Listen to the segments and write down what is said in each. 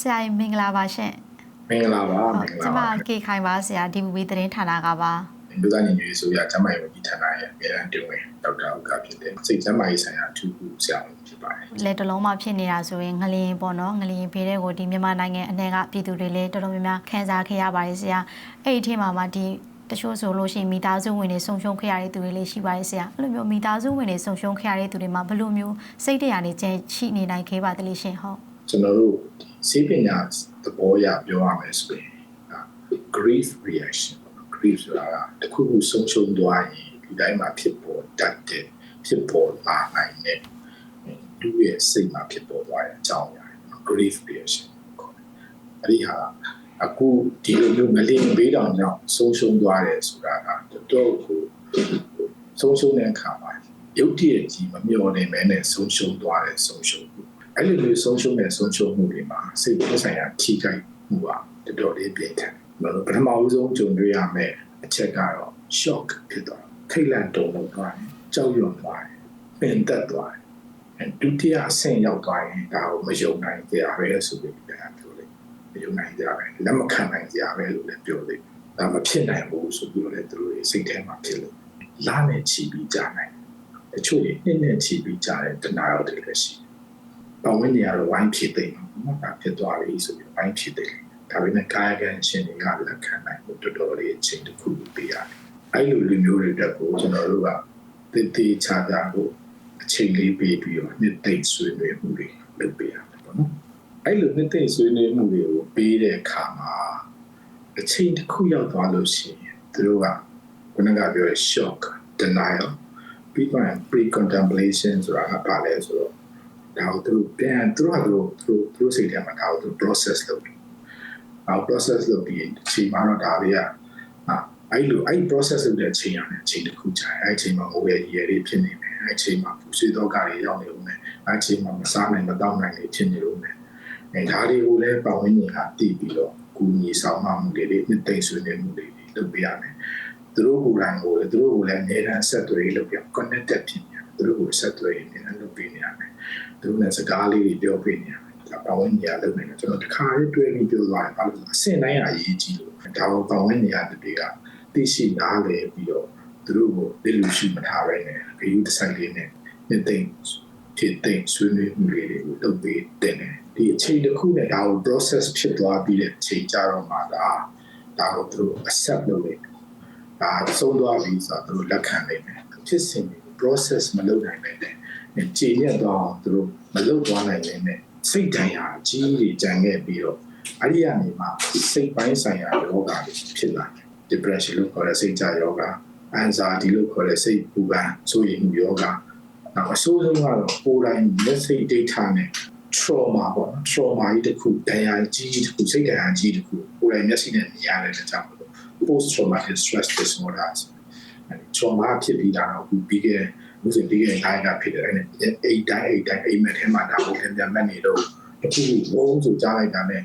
ဆရာကြီးမင်္ဂလာပါရှင်မင်္ဂလာပါမင်္ဂကျလာမပါကေခိုင်ပါဆရာဒီမူဗီသတင်းဌာနကပါလူသားညီညွတ်ရေးဆိုရကျမ်းမာရေးဝန်ကြီးဌာနရဲ့အမြဲတမ်းတင်ဝင်ဒေါက်တာဥက္ကဖြစ်တဲ့စိတ်ကျမ်းမာရေးဆိုင်ရာအထူးကုဆရာဝန်ဖြစ်ပါတယ်လက်တလုံးမှာဖြစ်နေတာဆိုရင်ငလျင်ပေါ့နော်ငလျင်ဖေးတဲ့ကိုဒီမြန်မာနိုင်ငံအနေကပြည်သူတွေလည်းတော်တော်များများခံစားခဲ့ရပါတယ်ဆရာအဲ့ဒီအထက်မှာမှဒီတချို့ဆိုလို့ရှိရင်မိသားစုဝင်တွေဆုံရှုံခဲ့ရတဲ့သူတွေလည်းရှိပါတယ်ဆရာအဲ့လိုမျိုးမိသားစုဝင်တွေဆုံရှုံခဲ့ရတဲ့သူတွေမှာဘယ်လိုမျိုးစိတ်တရားတွေကျန်ရှိနေနိုင်ခဲ့ပါသလဲရှင်ဟုတ် ကျွန်တော်တို့ဒီစေပညာသဘောအရပြောရမယ်ဆိုရင်ဒါ grief reaction grief ဆိုတာကတစ်ခုခုဆုံးရှုံးသွားရင်ဒီတိုင်းမှာဖြစ်ပေါ်တတ်တဲ့ဖြစ်ပေါ်လာနိုင်တဲ့လူရဲ့စိတ်မှာဖြစ်ပေါ်သွားတဲ့အကြောင်းအရာတွေ grief reaction ခေါ်တယ်အဲ့ဒီဟာအခုဒီလိုမျိုးမလင်းဘေးတောင်ကြောင့်ဆုံးရှုံးသွားတယ်ဆိုတာကတော်တော်ကိုဆုံးရှုံးတဲ့အခါမှာရုပ်တရက်ကြီးမမျောနေမဲနဲ့ဆုံးရှုံးသွားတယ်ဆုံးရှုံးမှု အဲ့လိုမျိုးဆုံးရှုံးတဲ့ဆုံးရှုံးမှုတွေမှာစိတ်ပိုင်းဆိုင်ရာထိခိုက်မှုကတော်တော်လေးပြင်းထန်တယ်ပထမဦးဆုံးကြုံတွေ့ရမယ့်အချက်ကတော့ shock ဖြစ်သွားတယ်ထိတ်လန့်တုန်လှုပ်သွားတယ်ကြောက်ရွံ့သွားတယ်ပင်သက်သွားတယ်အဲဒုတိယအဆင့်ရောက်သွားရင်ဒါကိုမယုံနိုင်ကြရပဲဆိုပြီးပြန်ပြောလိုက်မယုံနိုင်ကြပဲလက်မခံနိုင်ကြပဲလို့လည်းပြောလိုက်ဒါမဖြစ်နိုင်ဘူးဆိုပြီးတော့လည်းသူတို့တွေစိတ်ထဲမှာဖြစ်လို့လာနဲ့ချီပြီးကြာနိုင်တယ်အချို့တွေနှစ်နဲ့ချီပြီးကြာတဲ့တနာရောက်တယ်လည်းရှိတယ်။ ပတ်ဝန်းကျင်ကတော့ဝိုင်းဖြစ်သိမ်းမှာဒါဖြစ်သွားပြီဆိုပြီးဝိုင်းဖြစ်သိမ်းဒါပေမဲ့ကာယကံရှင်တွေကလက်ခံနိုင်ဖို့တော်တော်လေးအချိန်တစ်ခုပေးရတယ်။အဲ့လိုလူမျိုးတွေတက်ကိုကျွန်တော်တို့ကတည်တည်ချာချာကိုအချိန်လေးပေးပြီးတော့နှစ်သိမ့်ဆွေးနွေးမှုတွေလုပ်ပေးရတယ်ပေါ့နော်။အဲ့လိုနှစ်သိမ့်ဆွေးနွေးမှုတွေကိုပေးတဲ့အခါမှာအချိန်တစ်ခုရောက်သွားလို့ရှိရင်သူတို့ကခုနကပြောတဲ့ shock denial ပြီးတော့ pre contemplation ဆိုတာကဘာလဲဆိုတော့ ဒါကိုသူတို့ပြန်သူတို့ကသူတို့သူတို့သူတို့စိတ်ထဲမှာဒါကိုသူ process လုပ်တယ်။အော် process လုပ်ပြီးအချိန်မှာတော့ဒါတွေကအာအဲ့လိုအဲ့ process လုပ်တဲ့အချိန်ရတယ်အချိန်တစ်ခုကြာအဲ့အချိန်မှာငိုရရတွေဖြစ်နေမယ်အဲ့အချိန်မှာပူဆွေးတော့ကတွေရောက်နေဦးမယ်အဲ့အချိန်မှာမစားနိုင်မတောက်နိုင်တွေဖြစ်နေဦးမယ်အဲဒါတွေကိုလည်းပတ်ဝန်းကျင်ကတည်ပြီးတော့ကူညီဆောင်မမှုတွေနှစ်သိမ့်ဆွေးနွေးမှုတွေလုပ်ပေးရမယ်သူတို့ကိုယ်တိုင်ကိုသူတို့ကိုလည်းအများအားဆက်သွယ်လုပ်ပြ connected ဖြစ်နေတယ် သူတို့ကိုဆက်သွယ်နေတယ်လုပ်ပေးနေရမယ်သူတို့နဲ့စကားလေးတွေပြောပေးနေရမယ်ဒါပတ်ဝန်းကျင်ကလုပ်နေတယ်ကျွန်တော်တခါလေးတွေ့ပြီးပြောသွားတယ်ဘာလို့လဲအဆင့်တိုင်းအရေးကြီးလို့ဒါကိုပတ်ဝန်းကျင်ကတည်းကသိရှိနားလည်ပြီးတော့သူတို့ကိုလစ်လူရှိမထားပဲနဲ့ဂရုတစိုက်လေးနဲ့နှစ်သိမ့်ဖြစ်သိမ့်ဆွေးနွေးမှုလေးတွေကိုလုပ်ပေးတယ်ဒီအချိန်တစ်ခုနဲ့ဒါကို process ဖြစ်သွားပြီးတဲ့အချိန်ကြတော့မှဒါဒါကိုသူတို့ accept လုပ်လိုက်ဒါဆုံးသွားပြီဆိုတော့သူတို့လက်ခံနိုင်တယ်ဖြစ်စဉ်တွေ process မလုပ်နိုင်ပဲနဲ့ကြည်ညက်သွားအောင်သူတို့မလုပ်သွားနိုင်တဲ့နဲ့စိတ်တိုင်းဟာကြီးကြီးကြံခဲ့ပြီးတော့အဲ့ဒီကနေမှစိတ်ပိုင်းဆိုင်ရာယောဂတွေဖြစ်လာတယ် depression လို့ခေါ်တဲ့စိတ်ကြယောဂ anxiety လို့ခေါ်တဲ့စိတ်ပူပန်စိုးရိမ်မှုယောဂနောက်အဆိုးဆုံးကတော့ကိုယ်တိုင်လက်စိတ် data နဲ့ trauma ပေါ့နော် trauma ကြီးတစ်ခုဒဏ်ရာကြီးတစ်ခုစိတ်ဒဏ်ရာကြီးတစ်ခုကိုယ်တိုင်မျက်စိနဲ့မြင်ရတဲ့ကြောင့် post traumatic stress disorder အဲဒီ trauma ဖြစ်ပြီးတာတော့ပြီးခဲ့ဥစဉ်ပြီးခဲ့တိုင်းကဖြစ်တယ်အဲ့အိတ်တိုင်းအိတ်တိုင်းအိမ်မက်ထဲမှာဒါကိုပြန်ပြန်မှတ်နေတော့အခုဘုံဆိုကြားလိုက်တာနဲ့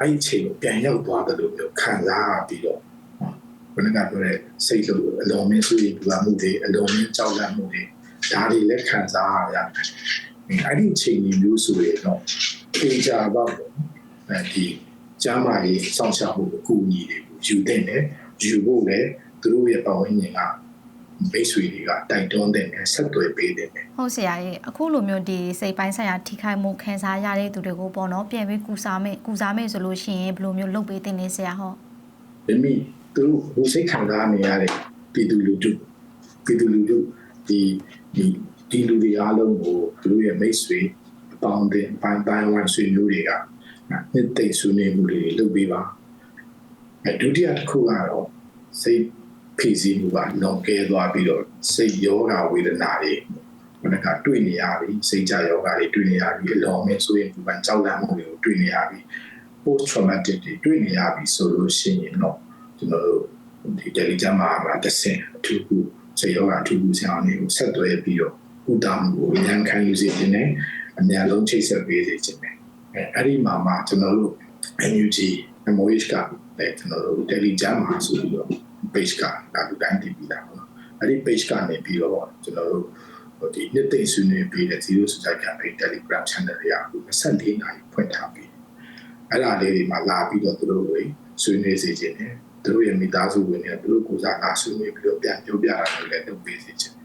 အဲ့ဒီချိန်ကိုပြန်ရောက်သွားတယ်လို့မျိုးခံစားပြီးတော့ဘယ်နကပြောတဲ့စိတ်လို့အလုံးမင်းဆိုရင်ပူမှုတွေအလုံးမင်းကြောက်လန့်မှုတွေဒါတွေလည်းခံစားရတယ်အဲ့ဒီချိန်မျိုးဆိုရင်တော့ပေချာပါပေါ့အဲဒီကျမ်းမာရေးစောင့်ရှောက်မှုအကူအညီတွေကိုယူတဲ့နဲ့ယူဖို့လည်း သူတို့ရဲ့ပတ်ဝန်းကျင်ကမိတ်ဆွေတွေကတိုက်တွန်းတဲ့နဲ့ဆက်သွယ်ပေးတဲ့နဲ့ဟုတ်ဆရာကြီးအခုလိုမျိုးဒီစိတ်ပိုင်းဆိုင်ရာထိခိုက်မှုခံစားရတဲ့သူတွေကိုပေါ့နော်ပြန်ပြီးကူစားမယ်ကူစားမယ်ဆိုလို့ရှိရင်ဘယ်လိုမျိုးလုပ်ပေးတင်နေဆရာဟုတ်မိမိသူတို့ဟိုစိတ်ခံစားနေရတဲ့ပြည်သူလူထုပြည်သူလူထုဒီဒီဒီလူတွေအားလုံးကိုသူတို့ရဲ့မိတ်ဆွေအပေါင်းအသင်းပိုင်းပိုင်းဝိုင်းဆွေမျိုးတွေကနှစ်သိမ့်ဆွေးနွေးမှုတွေလုပ်ပေးပါအဲဒုတိယတစ်ခုကတော့စိတ် ဖိစီးမှုကလွန်ကဲသွားပြီးတော့စိတ်ယောဂဝေဒနာတွေဘယ်ကတွေ့နေရပြီစိတ်ကြယောဂတွေတွေ့နေရပြီအလောင်းမင်းဆိုရင်ဒီပန်ကြောက်လန့်မှုတွေကိုတွေ့နေရပြီ post traumatic တွေတွေ့နေရပြီဆိုလို့ရှိရင်တော့ကျွန်တော်တို့ဒီ Telegram မှာမှာတစ်ဆင့်အထူးခုစေရောအထူးခုဆရာအောင်တွေကိုဆက်သွယ်ပြီးတော့ဥတာမှုကိုဉာဏ်ခံယူစေခြင်းနဲ့အများလုံးချိတ်ဆက်ပေးစေခြင်းပဲအဲအဲ့ဒီမှာမှကျွန်တော်တို့ NUG MOH ကလည်းကျွန်တော်တို့ Telegram မှာဆိုပြီးတော့ page ကဒါလူတိုင်းတည်ပြီးတာပေါ့နော်အဲ့ဒီ page ကနေပြီးတော့ကျွန်တော်တို့ဒီနှစ်သိမ့်ဆွေးနွေးပြီးတဲ့0 Suicide Campaign Telegram Channel တွေကအခု24နာရီဖွင့်ထားပြီးအဲ့ဒါလေးတွေမှာလာပြီးတော့သူတို့တွေဆွေးနွေးစေခြင်းနဲ့သူတို့ရဲ့မိသားစုဝင်တွေသူတို့ကိုယ်စားလာဆွေးနွေးပြီးတော့ပြန်ပြောပြတာလည်းလုပ်ပေးစေခြင်း